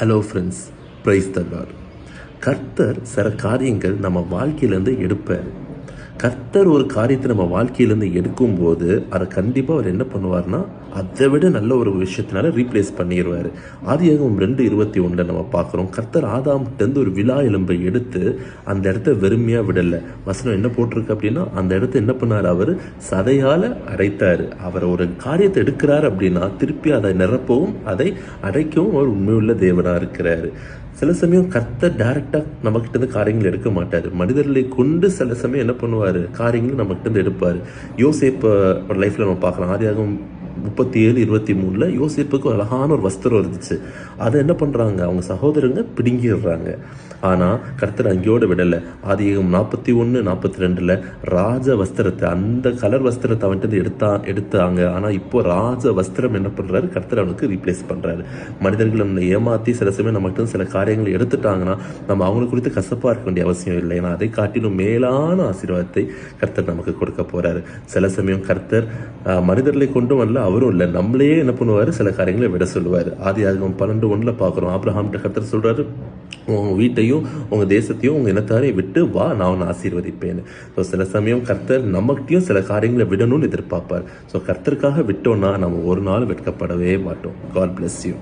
Hello friends price தந்தார் கர்த்தர் சில காரியங்கள் நம்ம வாழ்க்கையிலேருந்து எடுப்பார். கர்த்தர் ஒரு காரியத்தை நம்ம வாழ்க்கையிலேருந்து எடுக்கும்போது அதை கண்டிப்பாக அவர் என்ன பண்ணுவார்னா அதை விட நல்ல ஒரு விஷயத்தினால ரீப்ளேஸ் பண்ணிடுவார் ஆதியாகவும் ரெண்டு இருபத்தி ஒன்றில் நம்ம பார்க்குறோம். கர்த்தர் ஆதாம்கிட்டேருந்து ஒரு விழா எலும்பை எடுத்து அந்த இடத்த வெறுமையாக விடலை. வசனம் என்ன போட்டிருக்கு அப்படின்னா அந்த இடத்த என்ன பண்ணார் அவர்? சதையால் அடைத்தார். அவர் ஒரு காரியத்தை எடுக்கிறார் அப்படின்னா திருப்பி அதை நிரப்பவும் அதை அடைக்கவும் அவர் உண்மையுள்ள தேவனாக இருக்கிறார். சில சமயம் கர்த்தர் டைரக்டாக நம்மக்கிட்ட இருந்து காரியங்கள் எடுக்க மாட்டார். மனிதர்களை கொண்டு சில சமயம் என்ன பண்ணுவார்? காரியங்களை காரியங்களும் இருந்து எடுப்பார். யோசேப்பை லைஃப்பில் நம்ம பார்க்கலாம். ஆதியாகவும் முப்பத்தி ஏழு இருபத்தி மூணில் யோசிப்புக்கு அழகான ஒரு வஸ்திரம் இருந்துச்சு. அதை என்ன பண்ணுறாங்க அவங்க சகோதரங்க பிடுங்கிடுறாங்க. ஆனால் கர்த்தர் அங்கேயோடு விடலை. ஆதிகம் நாற்பத்தி ஒன்று நாற்பத்தி ரெண்டில் ராஜ வஸ்திரத்தை அந்த கலர் வஸ்திரத்தை அவன்கிட்ட எடுத்தா எடுத்தாங்க. ஆனால் இப்போ ராஜ வஸ்திரம் என்ன பண்ணுறாரு கர்த்தர் அவனுக்கு ரீப்ளேஸ் பண்ணுறாரு மனிதர்கள் நம்மளை ஏமாற்றி சில சமயம் நம்மகிட்ட சில காரியங்களை எடுத்துட்டாங்கன்னா நம்ம அவங்களை குறித்து கசப்பாக இருக்க வேண்டிய அவசியம் இல்லை. ஏன்னா அதை காட்டிலும் மேலான ஆசீர்வாதத்தை கர்த்தர் நமக்கு கொடுக்க போகிறாரு சில சமயம் கர்த்தர் மனிதர்களை கொண்டும் வரல அவரும் இல்லை. நம்மளையே என்ன பண்ணுவார்? சில காரியங்களை விட சொல்லுவார். ஆதி ஆகும் பன்னெண்டு ஒன்றில் பார்க்குறோம். ஆப்ரஹாம்கிட்ட கர்த்தர் சொல்கிறாரு உங்கள் வீட்டையும் உங்கள் தேசத்தையும் உங்கள் இனத்தாரையும் விட்டு வா நான் உன்னை ஆசீர்வதிப்பேன் ஸோ சில சமயம் கர்த்தர் நமக்கிட்டையும் சில காரியங்களை விடணும்னு எதிர்பார்ப்பார். ஸோ கர்த்தருக்காக விட்டோம்னா நம்ம ஒரு நாள் வெட்கப்படவே மாட்டோம். God bless you